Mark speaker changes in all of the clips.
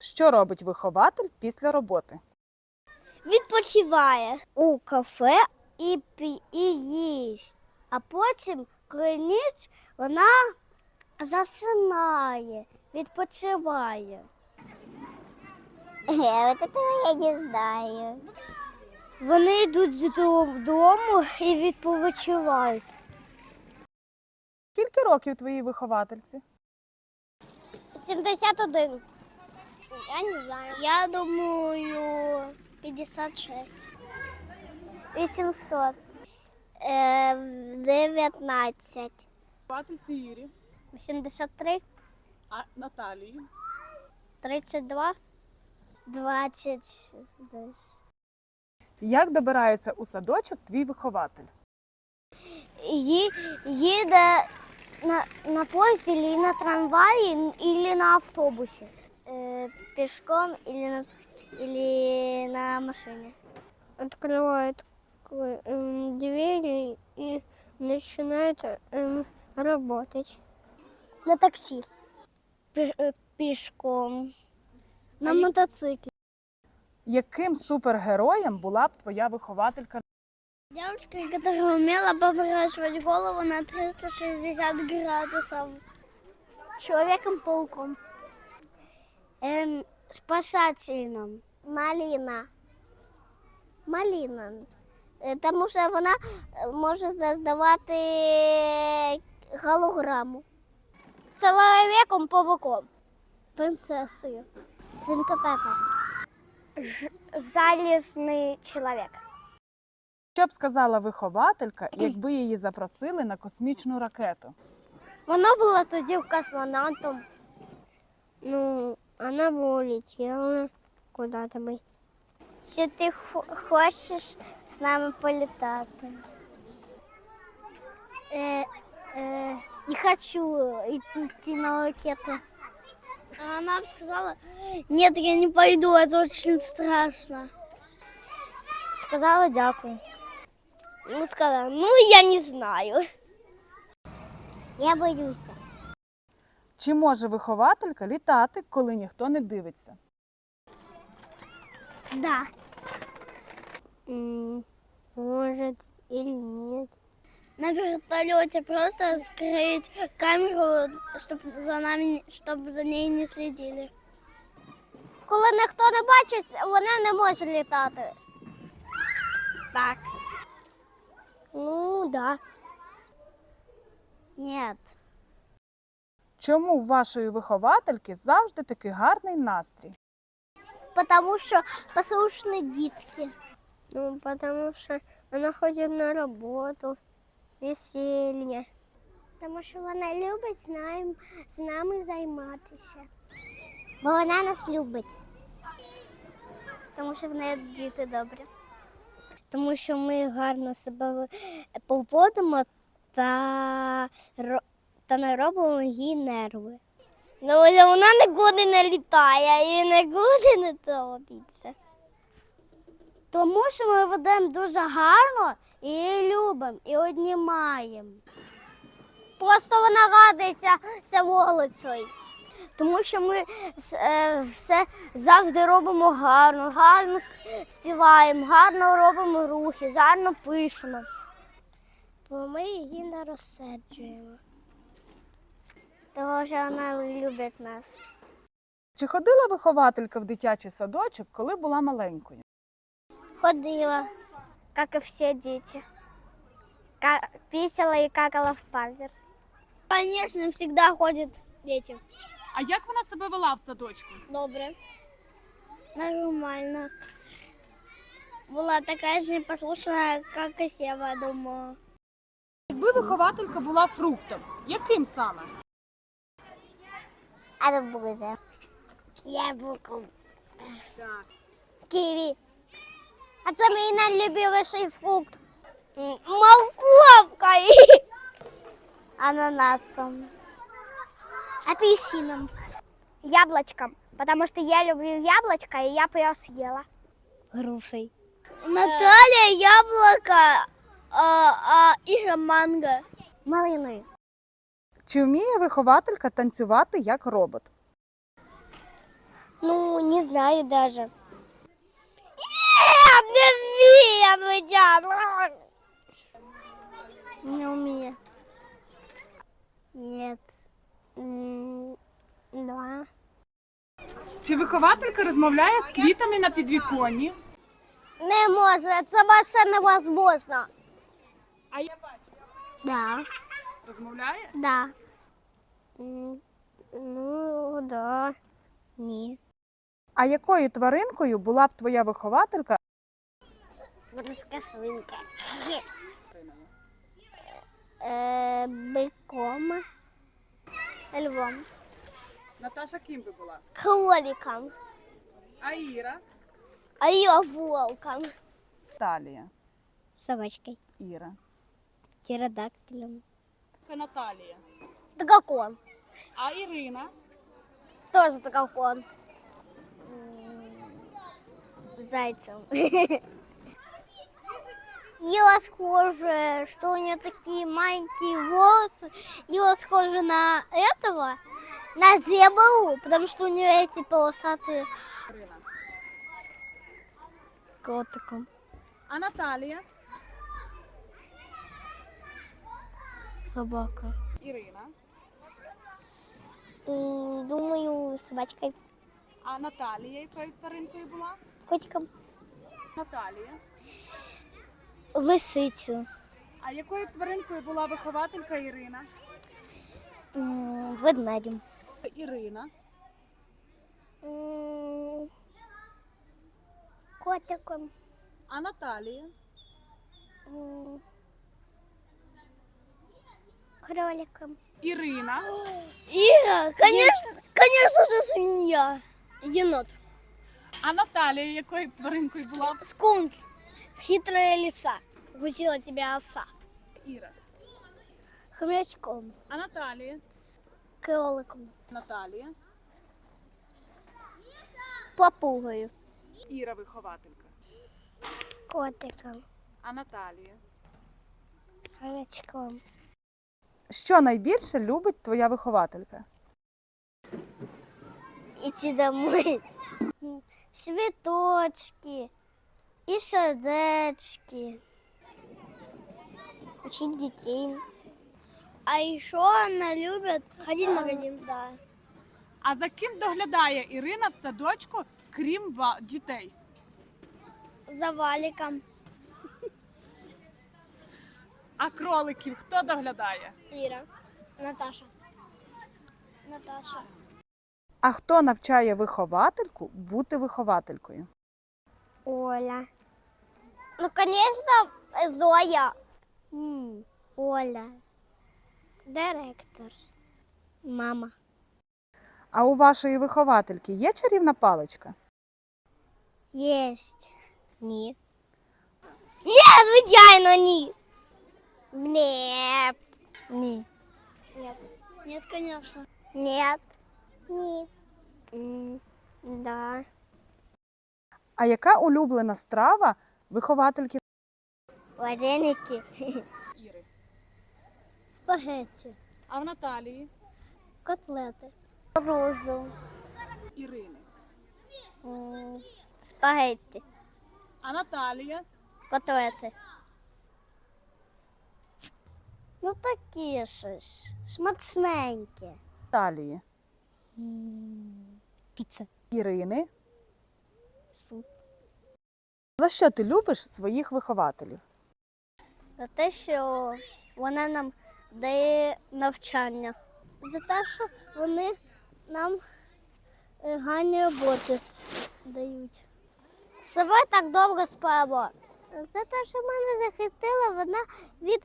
Speaker 1: Що робить вихователь після роботи?
Speaker 2: Відпочиває у кафе і, пі- і їсть. А потім, коли ніч, вона засинає, відпочиває.
Speaker 3: Вот этого я не знаю.
Speaker 2: Вони йдуть додому і відпочивають.
Speaker 1: Скільки років твоїй виховательці?
Speaker 2: 71. Я не знаю. Я думаю 56. 800. Е, 19.
Speaker 1: Виховательці Ірі,
Speaker 2: 83.
Speaker 1: а Наталії.
Speaker 2: 32. 20. десь.
Speaker 1: Як добирається у садочок твій вихователь?
Speaker 2: Ї- їде на, на поїзді, или на трамваї, или на автобусі. Е, пішком или на, или на машині. Открывает эм, двери и начинает эм, работать. На таксі. Пі- пішком. На мотоциклі.
Speaker 1: Яким супергероєм була б твоя вихователька?
Speaker 2: Девочка, которая умела поворачивать голову на 360 градусов. Человеком-пауком. Эм, спасателем. Малина. Малина. Е, Тому що вона е, може здавати голограму. Чоловіком-павуком. Принцесою. Свинка Пепа. Залізний чоловік.
Speaker 1: Що б сказала вихователька, якби її запросили на космічну ракету?
Speaker 2: Вона була тоді космонавтом. Ну, вона б улетіла куди-то би. Чи ти хо- хочеш з нами політати? Е, е, не хочу йти на ракету. Она бы сказала, нет, я не пойду, это очень страшно. Сказала дякую. Ну, сказала, ну, я не знаю.
Speaker 3: Я боюся.
Speaker 1: Чи може вихователька літати, коли ніхто не дивиться?
Speaker 2: Да. Может или нет. На вертолете просто скрыть камеру, чтобы за нами, чтобы за ней не следили. Коли ніхто не бачить, вона не може літати. Так. Ну, да. Нет.
Speaker 1: Чому у вашої виховательки завжди такий гарний настрій?
Speaker 2: Потому что послушные детки. Ну, потому что она ходит на работу, веселье. Тому що вона любить з нами, з нами займатися.
Speaker 3: Бо вона нас любить.
Speaker 2: Тому що в неї діти добрі. Тому що ми гарно себе поводимо та, та не робимо їй нерви. Ну, вона нікуди не літає і нікуди не торопиться. Тому що ми ведемо дуже гарно і її любимо, і однімаємо. Просто вона радується це вулицею. Тому що ми е, все завжди робимо гарно, гарно співаємо, гарно робимо рухи, гарно пишемо. Бо ми її не розсаджуємо. Тому що вона любить нас.
Speaker 1: Чи ходила вихователька в дитячий садочок, коли була маленькою?
Speaker 2: Ходила, як і всі діти. Писала і какала в памперс. Конечно, завжди ходять діти.
Speaker 1: А як вона себе вела в садочку?
Speaker 2: Добре. Нормально. Була така ж непослушна, як і Сева, думаю.
Speaker 1: Якби вихователька була фруктом, яким саме?
Speaker 3: Арбузи.
Speaker 2: Яблуко.
Speaker 1: Так.
Speaker 2: Ківі. А це мій найлюбивіший фрукт. Морковка. Ананасом. Апельсином. Яблочком. Потому что я люблю яблочко, и я ее съела. Грушей. Наталья, яблоко, а, а, и манго. Малиною.
Speaker 1: Чи вміє вихователька танцювати як робот?
Speaker 2: Ну, Не знаю даже. Нет, не умею Не умею. Нет. М, Два.
Speaker 1: Чи вихователька розмовляє з квітами на підвіконні?
Speaker 2: Не може, це ваше невозможно.
Speaker 1: А я бачу.
Speaker 2: Да,
Speaker 1: Розмовляє?
Speaker 2: да. Ну, да. Ні.
Speaker 1: А якою тваринкою була б твоя вихователька?
Speaker 2: Морська свинка. Е, биком. Львом.
Speaker 1: Наташа ким би була?
Speaker 2: Кроликом.
Speaker 1: А Іра?
Speaker 2: А я волком.
Speaker 1: Наталія.
Speaker 2: Собачкой.
Speaker 1: Іра.
Speaker 2: Птеродактилем.
Speaker 1: Наталія.
Speaker 2: Дракон.
Speaker 1: А Ірина?
Speaker 2: Тоже дракон. Зайцем. Я схожа, что у нее такие маленькие волосы. Я схожа на этого, на зебру, потому что у нее эти полосатые
Speaker 1: Ірина.
Speaker 2: котиком.
Speaker 1: А Наталія?
Speaker 2: Собака.
Speaker 1: Ірина.
Speaker 2: Думаю, собачкой.
Speaker 1: А Наталія якою тваринкою була?
Speaker 2: Котиком.
Speaker 1: Наталія.
Speaker 2: Лисицю.
Speaker 1: А якою тваринкою була вихователька Ірина?
Speaker 2: Ведмедем.
Speaker 1: Ірина.
Speaker 2: Котиком.
Speaker 1: А Наталія?
Speaker 2: Кроликом.
Speaker 1: Ірина.
Speaker 2: Ира, конечно, конечно же свинья. Енот.
Speaker 1: А Наталія якою тваринкою була?
Speaker 2: Скунс. Хитрая лиса. Укусила тебя оса.
Speaker 1: Іра.
Speaker 2: Хомячком.
Speaker 1: А Наталія?
Speaker 2: Кроликом.
Speaker 1: Наталія.
Speaker 2: Попугою.
Speaker 1: Іра вихователька.
Speaker 2: Котиком.
Speaker 1: А Наталія?
Speaker 2: Хомячком.
Speaker 1: Що найбільше любить твоя вихователька?
Speaker 2: Идти домой. Цветочки. И сердечки. Учить детей. А еще она любит ходить в магазин. Да.
Speaker 1: А за ким доглядає Ірина в садочку, крім ва- дітей?
Speaker 2: За валиком.
Speaker 1: А кроликів хто доглядає?
Speaker 2: Ира. Наташа. Наташа.
Speaker 1: А хто навчає виховательку бути вихователькою?
Speaker 2: Оля. Ну, конечно, Зоя. Оля. Директор. Мама.
Speaker 1: А у вашої виховательки є чарівна паличка?
Speaker 2: Есть. Ні. Ні, звичайно, ні. Нет. Ні. Нет. Нет, конечно. Нет. Ні. М, Да.
Speaker 1: А яка улюблена страва виховательки
Speaker 2: Вареники.
Speaker 1: Іри?
Speaker 2: Спагетти.
Speaker 1: А в Наталії?
Speaker 2: Котлети. Розу.
Speaker 1: Ірини.
Speaker 2: Спагетти.
Speaker 1: А Наталія?
Speaker 2: Котлети. Ну такі щось. Смачненьке.
Speaker 1: Наталії.
Speaker 2: Піца.
Speaker 1: Ірини.
Speaker 2: Суп.
Speaker 1: За що ти любиш своїх вихователів?
Speaker 2: За те, що вона нам дає навчання. За те, що вони нам е, гарні роботи дають. Що ви так довго спимо? За те, що мене захистила вона від,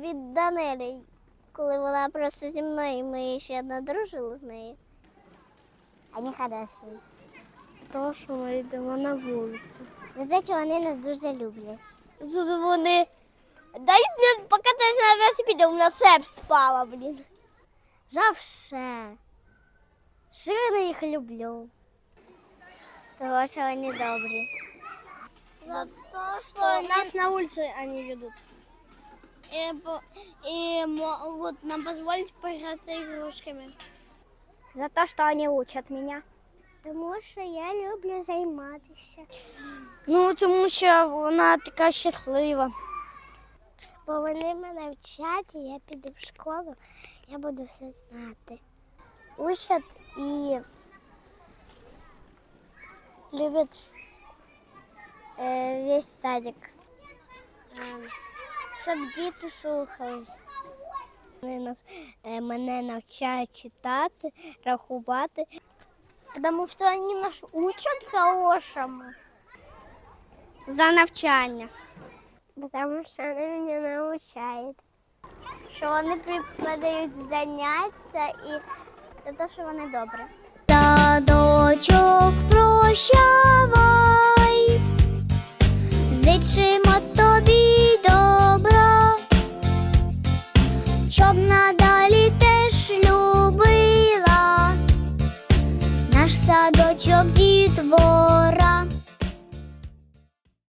Speaker 2: від Данелі, коли вона просто зі мною, і ми ще не дружили з нею.
Speaker 3: Они ходатые.
Speaker 2: То, що ми йдемо на вулицю.
Speaker 3: За те, що вони нас дуже люблять.
Speaker 2: Вони. Дай мені покататися на велосипеді, у мене сеп спала, блін. За все. Їх люблю. Того, що вони добрі. За те, що нас на вулицю вони ведуть. По- і можуть нам дозволити погратися ігрушками.
Speaker 3: За то, что они учат меня. Тому що я люблю займатися.
Speaker 2: Ну, тому що вона така щаслива.
Speaker 3: Бо вони мене вчать, і я піду в школу, я буду все знати. Учать і люблять е, весь садик. Щоб діти слухались.
Speaker 2: Вони нас, е, мене навчають читати, рахувати.
Speaker 3: Тому що вони нас учать хорошому.
Speaker 2: За навчання.
Speaker 3: Потому что она меня научает. Що вони преподають заняття і за те, що вони добре.
Speaker 2: Садочок прощавай, зичимо тобі